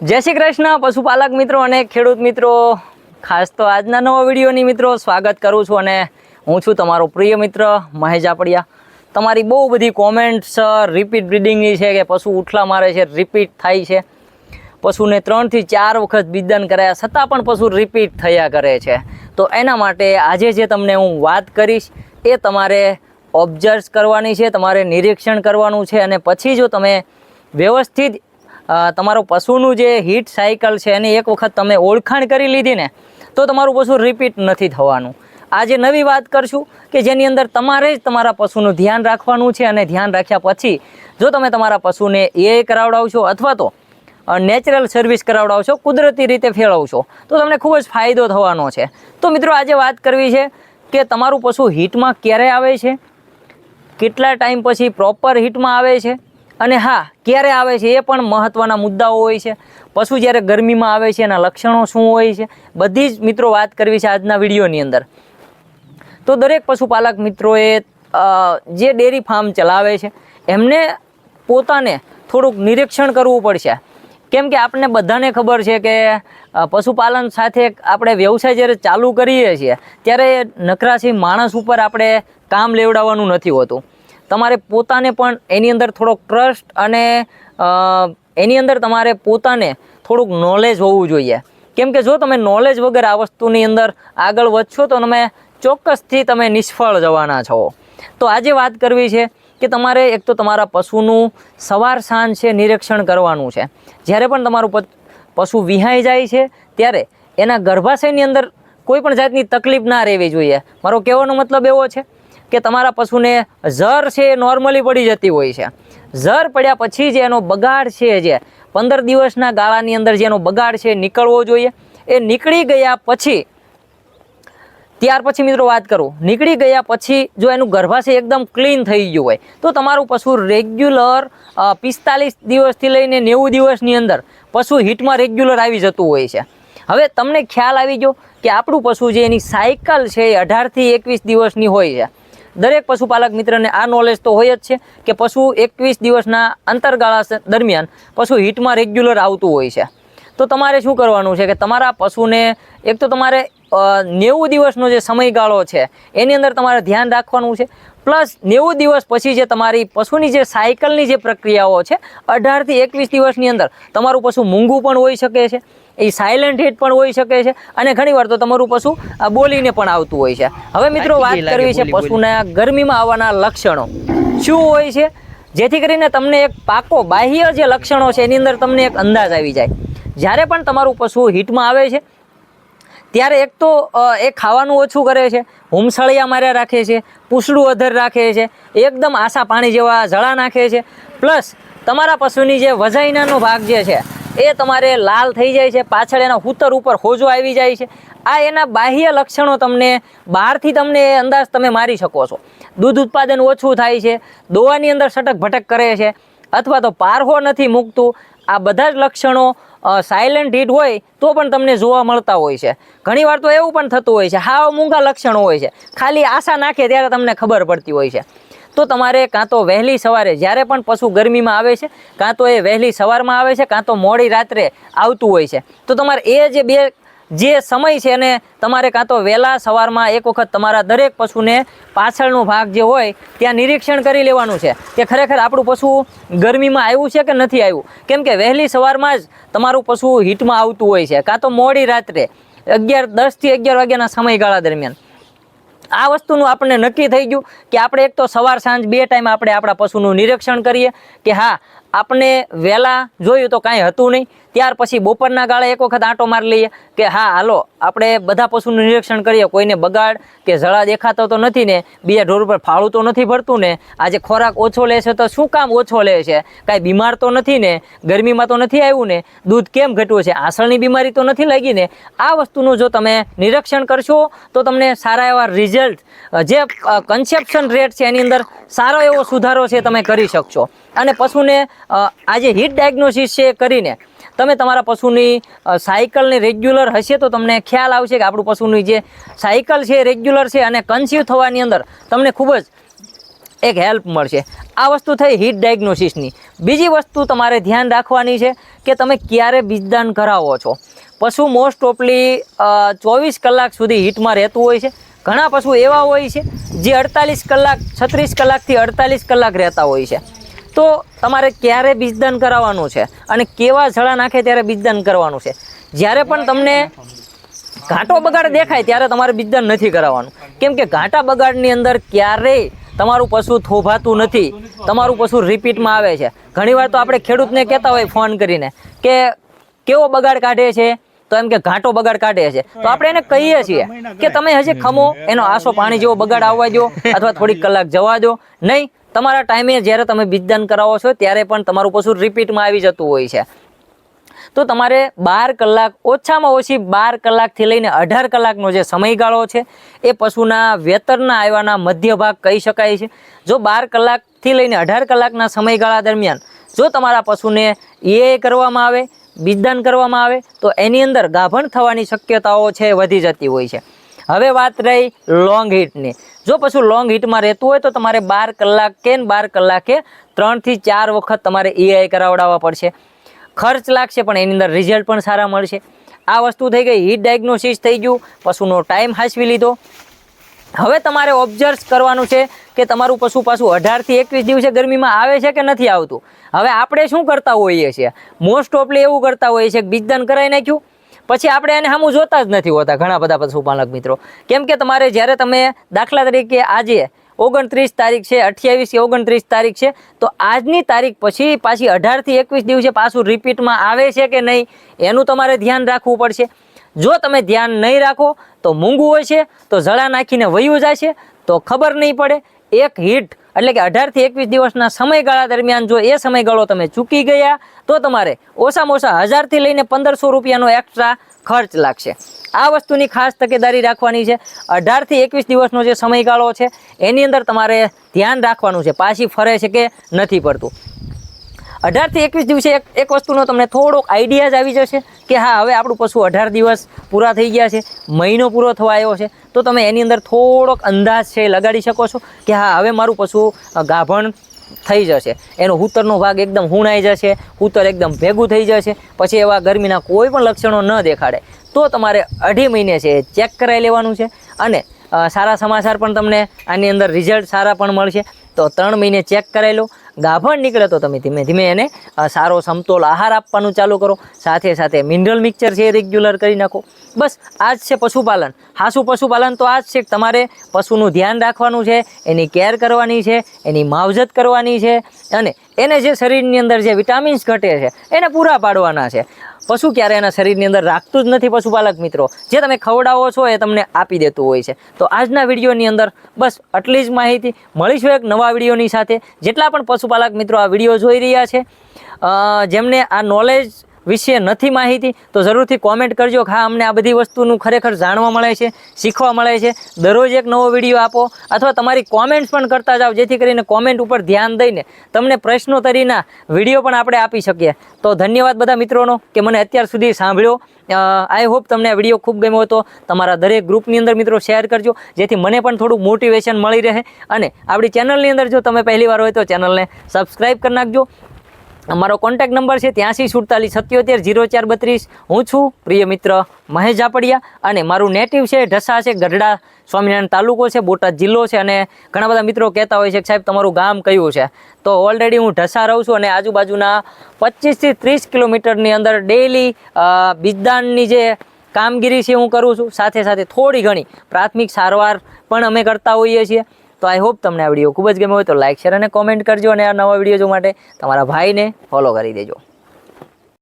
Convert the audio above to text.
જય શ્રી કૃષ્ણ, પશુપાલક મિત્રો અને ખેડૂત મિત્રો. ખાસ તો આજના નવા વિડીયોની મિત્રો સ્વાગત કરું છું અને હું છું તમારો પ્રિય મિત્ર મહેશ જાપડિયા. તમારી બહુ બધી કોમેન્ટ્સ રિપીટ બ્રીડિંગની છે કે પશુ ઉઠલા મારે છે રિપીટ થાય છે. પશુને ત્રણથી ચાર વખત બીજદાન કરાયા, છતાં પણ પશુ રિપીટ થયા કરે છે. તો એના માટે આજે જે તમને હું વાત કરીશ, એ તમારે ઓબ્ઝર્વ કરવાની છે, તમારે નિરીક્ષણ કરવાનું છે અને પછી જો તમે વ્યવસ્થિત તમારું પશુનું જે હીટ સાયકલ છે એની એક વખત તમે ઓળખાણ કરી લીધી ને, તો તમારું પશુ રિપીટ નથી થવાનું. આજે નવી વાત કરશું કે જેની અંદર તમારે જ તમારા પશુનું ધ્યાન રાખવાનું છે અને ધ્યાન રાખ્યા પછી જો તમે તમારા પશુને એ કરાવડાવશો અથવા તો નેચરલ સર્વિસ કરાવડાવશો, કુદરતી રીતે ફેળવશો, તો તમને ખૂબ જ ફાયદો થવાનો છે. તો મિત્રો આજે વાત કરવી છે કે તમારું પશુ હીટમાં ક્યારે આવે છે? કેટલા ટાઈમ પછી પ્રોપર હીટમાં આવે છે? અને હા, ક્યારે આવે છે એ પણ મહત્ત્વના મુદ્દાઓ હોય છે. પશુ જ્યારે ગરમીમાં આવે છે એના લક્ષણો શું હોય છે? બધી જ મિત્રો વાત કરવી છે આજના વિડીયોની અંદર. તો દરેક પશુપાલક મિત્રોએ જે ડેરી ફાર્મ ચલાવે છે, એમને પોતાને થોડુંક નિરીક્ષણ કરવું પડશે. કેમ કે આપણને બધાને ખબર છે કે પશુપાલન સાથે આપણે વ્યવસાય જ્યારે ચાલુ કરીએ છીએ, ત્યારે નકરાશી માણસ ઉપર આપણે કામ લેવડાવવાનું નથી હોતું. તમારે પોતાને પણ એની અંદર થોડોક ટ્રસ્ટ અને એની અંદર તમારે પોતાને થોડુંક નોલેજ હોવું જોઈએ. કેમ કે જો તમે નોલેજ વગર આ વસ્તુની અંદર આગળ વધશો તો તમે ચોક્કસથી તમે નિષ્ફળ જવાના છો. તો આજે વાત કરવી છે કે તમારે એક તો તમારા પશુનું સવાર સાંજ છે, નિરીક્ષણ કરવાનું છે. જ્યારે પણ તમારું પશુ વિહાઈ જાય છે, ત્યારે એના ગર્ભાશયની અંદર કોઈ પણ જાતની તકલીફ ના રહેવી જોઈએ. મારો કહેવાનો મતલબ એવો છે કે તમારા પશુને ઝર છે એ નોર્મલી પડી જતી હોય છે. ઝર પડ્યા પછી જે એનો બગાડ છે જે. પંદર દિવસના ગાળાની અંદર જેનો બગાડ છે નીકળવો જોઈએ. એ નીકળી ગયા પછી, ત્યાર પછી મિત્રો વાત કરું. નીકળી ગયા પછી જો એનું ગર્ભાશય એકદમ ક્લીન થઈ ગયું હોય, તો તમારું પશુ રેગ્યુલર પિસ્તાલીસ દિવસથી લઈને નેવું દિવસની અંદર પશુ હીટમાં રેગ્યુલર આવી જતું હોય છે. હવે તમને ખ્યાલ આવી ગયો કે આપણું પશુ જે એની સાયકલ છે એ અઢારથી એકવીસ દિવસની હોય છે. દરેક પશુપાલક મિત્રને આ નોલેજ તો હોય જ છે કે પશુ એકવીસ દિવસના અંતરગાળા દરમિયાન પશુ હીટમાં રેગ્યુલર આવતું હોય છે. તો તમારે શું કરવાનું છે કે તમારા પશુને એક તો તમારે નેવું દિવસનો જે સમયગાળો છે, એની અંદર તમારે ધ્યાન રાખવાનું છે. પ્લસ નેવું દિવસ પછી જે તમારી પશુની જે સાયકલની જે પ્રક્રિયાઓ છે, અઢારથી એકવીસ દિવસની અંદર તમારું પશુ મૂંગું પણ હોઈ શકે છે. એ સાયલન્ટ હિટ પણ હોઈ શકે છે અને ઘણીવાર તો તમારું પશુ બોલીને પણ આવતું હોય છે. હવે મિત્રો વાત કરવી છે પશુના ગરમીમાં આવવાના લક્ષણો. શું હોય છે? જેથી કરીને તમને એક પાકો બાહ્ય જે લક્ષણો છે એની અંદર તમને એક અંદાજ આવી જાય. જ્યારે પણ તમારું પશુ હિટમાં આવે છે ત્યારે એક તો એ ખાવાનું ઓછું કરે છે હુમસળિયા માર્યા રાખે છે પૂછડું અધર રાખે છે એકદમ આશા પાણી જેવા જળા નાખે છે. પ્લસ તમારા પશુની જે વજાઈનાનો ભાગ જે છે એ તમારે લાલ થઈ જાય છે, પાછળ એના હૂતર ઉપર હોજો આવી જાય છે. આ એના બાહ્ય લક્ષણો તમને બહારથી તમને એ અંદાજ તમે મારી શકો છો. દૂધ ઉત્પાદન ઓછું થાય છે, દોવાની અંદર સટક ભટક કરે છે, અથવા તો પારહો નથી મૂકતું. આ બધા જ લક્ષણો સાયલેન્ટ હીટ હોય તો પણ તમને જોવા મળતા હોય છે. ઘણીવાર તો એવું પણ થતું હોય છે, હાવ મૂંગા લક્ષણો હોય છે. ખાલી આશા નાખે ત્યારે તમને ખબર પડતી હોય છે. તો તમારે કાં તો વહેલી સવારે, જ્યારે પણ પશુ ગરમીમાં આવે છે, કાં તો એ વહેલી સવારમાં આવે છે, કાં તો મોડી રાત્રે આવતું હોય છે. તો તમારે એ જે બે, જે સમય છે એને તમારે કાં તો વહેલા સવારમાં એક વખત તમારા દરેક પશુને પાછળનો ભાગ જે હોય, ત્યાં નિરીક્ષણ કરી લેવાનું છે કે ખરેખર આપણું પશુ ગરમીમાં આવ્યું છે કે નથી આવ્યું. કેમ કે વહેલી સવારમાં જ તમારું પશુ હીટમાં આવતું હોય છે. કાં તો મોડી રાત્રે અગિયાર, દસથી અગિયાર વાગ્યાના સમયગાળા દરમિયાન. આ વસ્તુનું આપણને નક્કી થઈ ગયું કે આપણે એક તો સવાર સાંજ બે ટાઈમ આપણે આપણા પશુનું નિરીક્ષણ કરીએ કે હા આપણે વહેલા જોયું તો કાંઈ હતું નહીં. ત્યાર પછી બપોરના ગાળે એક વખત આંટો મારી લઈએ કે હા, હાલો, આપણે બધા પશુનું નિરીક્ષણ કરીએ, કોઈને બગાડ કે જળા દેખાતો તો નથી ને, બીજા ઢોર ઉપર ફાળું તો નથી ભરતું ને, આજે ખોરાક ઓછો લે છે તો શું કામ ઓછો લે છે? કાંઈ બીમાર તો નથી ને, ગરમીમાં તો નથી આવ્યું ને, દૂધ કેમ ઘટ્યું છે? આસળની બીમારી તો નથી લાગી ને, આ વસ્તુનું જો તમે નિરીક્ષણ કરશો તો તમને સારા એવા રિઝલ્ટ જે કન્સેપ્શન રેટ છે એની અંદર સારો એવો સુધારો છે તમે કરી શકશો. અને પશુને આ જે હીટ ડાયગ્નોસિસ છે કરીને તમે તમારા પશુની સાયકલની રેગ્યુલર હશે તો તમને ખ્યાલ આવશે કે આપણું પશુની જે સાયકલ છે રેગ્યુલર છે અને કન્સીવ થવાની અંદર તમને ખૂબ જ એક હેલ્પ મળશે. આ વસ્તુ થઈ હીટ ડાયગ્નોસિસની બીજી વસ્તુ તમારે ધ્યાન રાખવાની છે કે તમે ક્યારે બીજદાન કરાવો છો. પશુ મોસ્ટ ઓફલી ચોવીસ કલાક સુધી હીટમાં રહેતું હોય છે. ઘણા પશુ એવા હોય છે જે અડતાલીસ કલાક, છત્રીસ કલાકથી અડતાલીસ કલાક રહેતા હોય છે. તો તમારે ક્યારે બીજદાન કરાવવાનું છે? અને કેવા જળા નાખે ત્યારે બીજદાન કરવાનું છે? જ્યારે પણ તમને ઘાટો બગાડ દેખાય ત્યારે તમારે બીજદાન નથી કરાવવાનું. કેમ કે ઘાટા બગાડની અંદર ક્યારેય તમારું પશુ થોભાતું નથી. તમારું પશુ રિપીટમાં આવે છે. ઘણીવાર તો આપણે ખેડૂતને કહેતા હોય ફોન કરીને કે કેવો બગાડ કાઢે છે? તો એમ કે ઘાટો બગાડ કાઢે છે. તો આપણે એને કહીએ છીએ કે તમે હજી ખમો એનો આસો પાણી જેવો બગાડ આવવા દો અથવા થોડીક કલાક જવા દો. નહીં તમારા ટાઈમે જ્યારે તમે બીજદાન કરાવો છો ત્યારે પણ તમારું પશુ રિપીટમાં આવી જતું હોય છે. તો તમારે બાર કલાક ઓછામાં ઓછી બાર કલાકથી લઈને અઢાર કલાકનો જે સમયગાળો છે એ પશુના વેતરના આવ્યાના મધ્ય ભાગ કહી શકાય છે. જો બાર કલાકથી લઈને અઢાર કલાકના સમયગાળા દરમિયાન જો તમારા પશુને એ કરવામાં આવે બીજદાન કરવામાં આવે, તો એની અંદર ગાભણ થવાની શક્યતાઓ છે વધી જતી હોય છે. હવે વાત રહી લોંગ હીટની જો પશુ લોંગ હીટમાં રહેતું હોય, તો તમારે બાર કલાક કે બાર કલાકે ત્રણથી ચાર વખત તમારે ઈઆઈ કરાવડાવવા પડશે. ખર્ચ લાગશે, પણ એની અંદર રિઝલ્ટ પણ સારા મળશે. આ વસ્તુ થઈ ગઈ હીટ ડાયગ્નોસિસ થઈ ગયું, પશુનો ટાઈમ હાંસવી લીધો. હવે તમારે ઓબ્ઝર્વ કરવાનું છે કે તમારું પશુ પાછું અઢારથી એકવીસ દિવસે ગરમીમાં આવે છે કે નથી આવતું? હવે આપણે શું કરતા હોઈએ છીએ? મોસ્ટ ઓફલી એવું કરતા હોઈએ છીએ બીજદાન કરાવી નાખ્યું. પછી આપણે એને સામું જોતા જ નથી હોતા ઘણા બધા પશુપાલક મિત્રો. કેમ કે તમારે જ્યારે તમે દાખલા તરીકે આજે ઓગણત્રીસ તારીખ છે, અઠ્યાવીસ કે ઓગણત્રીસ તારીખ છે, તો આજની તારીખ પછી પાછી અઢારથી એકવીસ દિવસે પાછું રિપીટમાં આવે છે કે નહીં, એનું તમારે ધ્યાન રાખવું પડશે. જો તમે ધ્યાન નહીં રાખો, તો મૂંગું હોય છે, તો જળા નાખીને વયું જાય છે, તો ખબર નહીં પડે. એક હીટ, એટલે કે અઢારથી એકવીસ દિવસના સમયગાળા દરમિયાન જો એ સમયગાળો તમે ચૂકી ગયા, તો તમારે ઓછામાં ઓછા હજારથી લઈને પંદરસો રૂપિયાનો એક્સ્ટ્રા ખર્ચ લાગશે. આ વસ્તુની ખાસ તકેદારી રાખવાની છે. અઢારથી એકવીસ દિવસનો જે સમયગાળો છે, એની અંદર તમારે ધ્યાન રાખવાનું છે. પાછી ફરે છે કે નથી પડતું. અઢારથી એકવીસ દિવસે એક એક વસ્તુનો તમને થોડોક આઈડિયા જ આવી જશે કે હા, હવે આપણું પશુ અઢાર દિવસ પૂરા થઈ ગયા છે, મહિનો પૂરો થવા આવ્યો છે. તો તમે એની અંદર થોડોક અંદાજ છે લગાડી શકો છો કે હા, હવે મારું પશુ ગાભણ થઈ જશે. એનો હૂતરનો ભાગ એકદમ હુણાઈ જશે, હૂતર એકદમ ભેગું થઈ જશે. પછી એવા ગરમીના કોઈ પણ લક્ષણો ન દેખાડે. તો તમારે અઢી મહિને છે ચેક કરાવી લેવાનું છે અને સારા સમાચાર પણ તમને આની અંદર રિઝલ્ટ સારા પણ મળશે. તો ત્રણ મહિને ચેક કરાવી લો. ગાભણ નીકળે તો તમે ધીમે ધીમે એને સારો સમતોલ આહાર આપવાનું ચાલુ કરો. સાથે સાથે મિનરલ મિક્સર છે એ રેગ્યુલર કરી નાખો. બસ, આ જ છે પશુપાલન. હાસું પશુપાલન તો આ જ છે. તમારે પશુનું ધ્યાન રાખવાનું છે, એની કેર કરવાની છે, એની માવજત કરવાની છે અને એને જે શરીરની અંદર જે વિટામિન્સ ઘટે છે, એને પૂરા પાડવાના છે. પશુ ક્યારે એના શરીરની અંદર રાખતું જ નથી પશુપાલક મિત્રો. જે તમે ખવડાવો છો એ તમને આપી દેતું હોય છે. તો આજના વિડીયોની અંદર બસ આટલી જ માહિતી. મળીશું એક નવા વિડીયોની સાથે. જેટલા પણ પશુપાલક મિત્રો આ વીડિયો જોઈ રહ્યા છે જેમને આ નોલેજ વિશે નથી માહિતી, તો જરૂરથી કોમેન્ટ કરજો કે હા, અમને આ બધી વસ્તુનું ખરેખર જાણવા મળે છે, શીખવા મળે છે. દરરોજ એક નવો વીડિયો આપો અથવા તમારી કોમેન્ટ્સ પણ કરતા જાઓ, જેથી કરીને કોમેન્ટ ઉપર ધ્યાન દઈને તમને પ્રશ્નો તરીના વીડિયો પણ આપણે આપી શકીએ. તો ધન્યવાદ બધા મિત્રોનો કે મને અત્યાર સુધી સાંભળ્યો. આઈ હોપ તમને આ વીડિયો ખૂબ ગમ્યો હતો. તમારા દરેક ગ્રુપની અંદર મિત્રો શેર કરજો, જેથી મને પણ થોડું મોટિવેશન મળી રહે. અને આપણી ચેનલની અંદર જો તમે પહેલી વાર હોય તો ચેનલને સબસ્ક્રાઈબ કરી નાખજો. અમારો કોન્ટેક્ટ નંબર છે ત્યાંસી સુડતાલીસ સત્યોતેર જીરો ચાર બત્રીસ. હું છું પ્રિય મિત્ર મહેશ ઝાપડિયા અને મારું નેટિવ છે ઢસા છે ગઢડા સ્વામિનારાયણ તાલુકો છે, બોટાદ જિલ્લો છે અને ઘણા બધા મિત્રો કહેતા હોય છે કે સાહેબ તમારું ગામ કયું છે? તો ઓલરેડી હું ઢસા રહું છું અને આજુબાજુના પચીસથી ત્રીસ કિલોમીટરની અંદર ડેઈલી બીજદાનની જે કામગીરી છે હું કરું છું. સાથે સાથે થોડી ઘણી પ્રાથમિક સારવાર પણ અમે કરતા હોઈએ છીએ. તો આઈ હોપ તમને આ વીડિયો ખૂબ જ ગમ્યો હોય તો લાઇક શેર અને કોમેન્ટ કરજો અને આ નવા વીડિયો માટે તમારા ભાઈને ફોલો કરી દેજો.